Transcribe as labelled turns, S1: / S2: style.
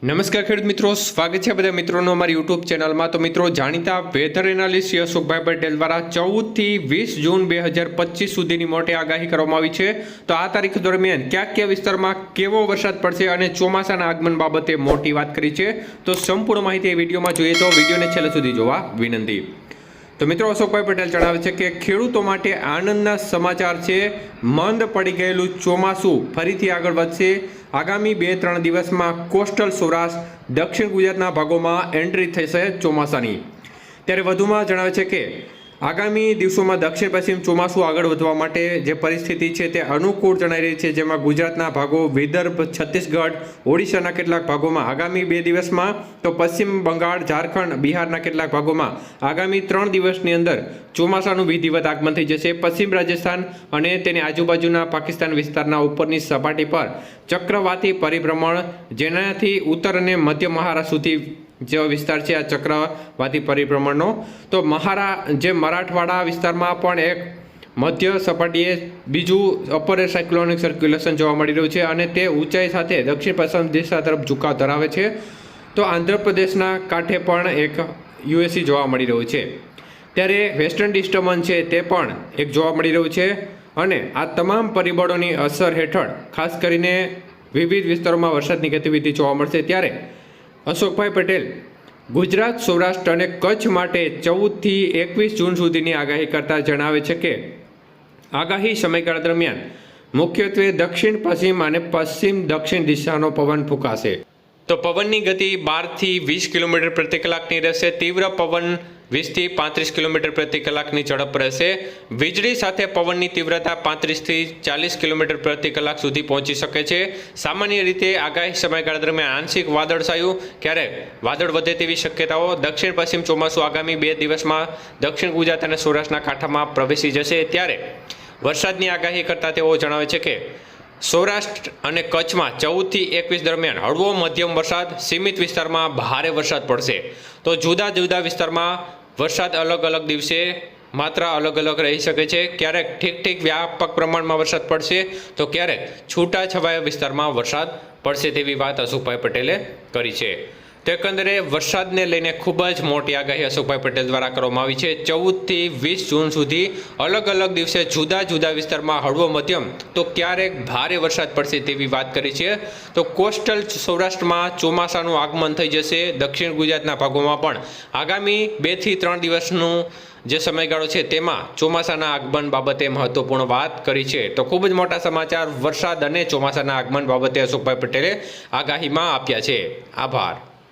S1: નમસ્કાર ખેડૂત મિત્રો, સ્વાગત છે બધા મિત્રોનો અમારી યુટ્યુબ ચેનલમાં. તો મિત્રો, જાણીતા વેધર એનાલિસ્ટ અશોકભાઈ પટેલ દ્વારા ચૌદથી વીસ જૂન બે હજાર પચીસ સુધીની મોટી આગાહી કરવામાં આવી છે. તો આ તારીખ દરમિયાન કયા કયા વિસ્તારમાં કેવો વરસાદ પડશે અને ચોમાસાના આગમન બાબતે મોટી વાત કરી છે. તો સંપૂર્ણ માહિતી એ વિડીયોમાં જોઈએ તો વિડીયોને છેલ્લે સુધી જોવા વિનંતી. તો મિત્રો અશોકભાઈ પટેલ જણાવે છે કે ખેડૂતો માટે આનંદના સમાચાર છે. મંદ પડી ગયેલું ચોમાસું ફરીથી આગળ વધશે. આગામી બે ત્રણ દિવસમાં કોસ્ટલ સૌરાષ્ટ્ર, દક્ષિણ ગુજરાતના ભાગોમાં એન્ટ્રી થશે ચોમાસાની. ત્યારે વધુમાં જણાવે છે કે આગામી દિવસોમાં દક્ષિણ પશ્ચિમ ચોમાસું આગળ વધવા માટે જે પરિસ્થિતિ છે તે અનુકૂળ જણાઈ રહી છે. જેમાં ગુજરાતના ભાગો વિદર્ભ, છત્તીસગઢ, ઓડિશાના કેટલાક ભાગોમાં આગામી બે દિવસમાં તો પશ્ચિમ બંગાળ, ઝારખંડ, બિહારના કેટલાક ભાગોમાં આગામી ત્રણ દિવસની અંદર ચોમાસાનું વિધિવત આગમન થઈ જશે. પશ્ચિમ રાજસ્થાન અને તેની આજુબાજુના પાકિસ્તાન વિસ્તારના ઉપરની સપાટી પર ચક્રવાતી પરિભ્રમણ, જેનાથી ઉત્તર અને મધ્ય મહારાષ્ટ્ર સુધી જેવો વિસ્તાર છે આ ચક્રવાતી પરિભ્રમણનો. તો મહારા, જે મરાઠવાડા વિસ્તારમાં પણ એક મધ્ય સપાટીએ બીજું અપર સાયક્લોનિક સર્ક્યુલેશન જોવા મળી રહ્યું છે અને તે ઊંચાઈ સાથે દક્ષિણ પશ્ચિમ દિશા તરફ ઝુકાવ ધરાવે છે. તો આંધ્રપ્રદેશના કાંઠે પણ એક યુએસી જોવા મળી રહ્યું છે. ત્યારે વેસ્ટર્ન ડિસ્ટર્બન્સ છે તે પણ એક જોવા મળી રહ્યું છે અને આ તમામ પરિબળોની અસર હેઠળ ખાસ કરીને વિવિધ વિસ્તારોમાં વરસાદની ગતિવિધિ જોવા મળશે. ત્યારે અશોકભાઈ પટેલ, ગુજરાત સૌરાષ્ટ્ર અને કચ્છ માટે ચૌદથી એકવીસ જૂન સુધીની આગાહી કરતા જણાવે છે કે, આગાહી સમયગાળા દરમિયાન મુખ્યત્વે દક્ષિણ, પશ્ચિમ અને પશ્ચિમ દક્ષિણ દિશાનો પવન ફૂંકાશે. તો પવનની ગતિ બારથી વીસ કિલોમીટર પ્રતિ કલાકની રહેશે. તીવ્ર પવન વીસથી પાંત્રીસ કિલોમીટર પ્રતિ કલાકની ઝડપ રહેશે. વીજળી સાથે પવનની તીવ્રતા પાંત્રીસથી ચાલીસ કિલોમીટર પ્રતિ કલાક સુધી પહોંચી શકે છે. સામાન્ય રીતે આગાહી સમયગાળા દરમિયાન આંશિક વાદળછાયું ક્યારેક વાદળ વધે તેવી શક્યતાઓ, દક્ષિણ પશ્ચિમ ચોમાસું આગામી બે દિવસમાં દક્ષિણ ગુજરાત અને સૌરાષ્ટ્રના કાંઠામાં પ્રવેશી જશે. ત્યારે વરસાદની આગાહી કરતા તેઓ જણાવે છે કે સૌરાષ્ટ્ર અને કચ્છમાં ચૌદથી એકવીસ દરમિયાન હળવો મધ્યમ વરસાદ, સીમિત વિસ્તારમાં ભારે વરસાદ પડશે. તો જુદા જુદા વિસ્તારમાં વરસાદ અલગ અલગ દિવસે માત્રા અલગ અલગ રહી શકે છે. ક્યારેક ઠીક ઠીક વ્યાપક પ્રમાણમાં વરસાદ પડશે, તો ક્યારેક છૂટા છવાયા વિસ્તારમાં વરસાદ પડશે તેવી વાત અશોકભાઈ પટેલે કરી છે. એકંદરે વરસાદને લઈને ખૂબ જ મોટી આગાહી અશોકભાઈ પટેલ દ્વારા કરવામાં આવી છે. ચૌદથી વીસ જૂન સુધી અલગ અલગ દિવસે જુદા જુદા વિસ્તારમાં હળવો મધ્યમ, તો ક્યારેક ભારે વરસાદ પડશે તેવી વાત કરી છે. તો કોસ્ટલ સૌરાષ્ટ્રમાં ચોમાસાનું આગમન થઈ જશે. દક્ષિણ ગુજરાતના ભાગોમાં પણ આગામી બેથી ત્રણ દિવસનું જે સમયગાળો છે તેમાં ચોમાસાના આગમન બાબતે મહત્વપૂર્ણ વાત કરી છે. તો ખૂબ જ મોટા સમાચાર વરસાદ અને ચોમાસાના આગમન બાબતે અશોકભાઈ પટેલે આગાહીમાં આપ્યા છે. આભાર.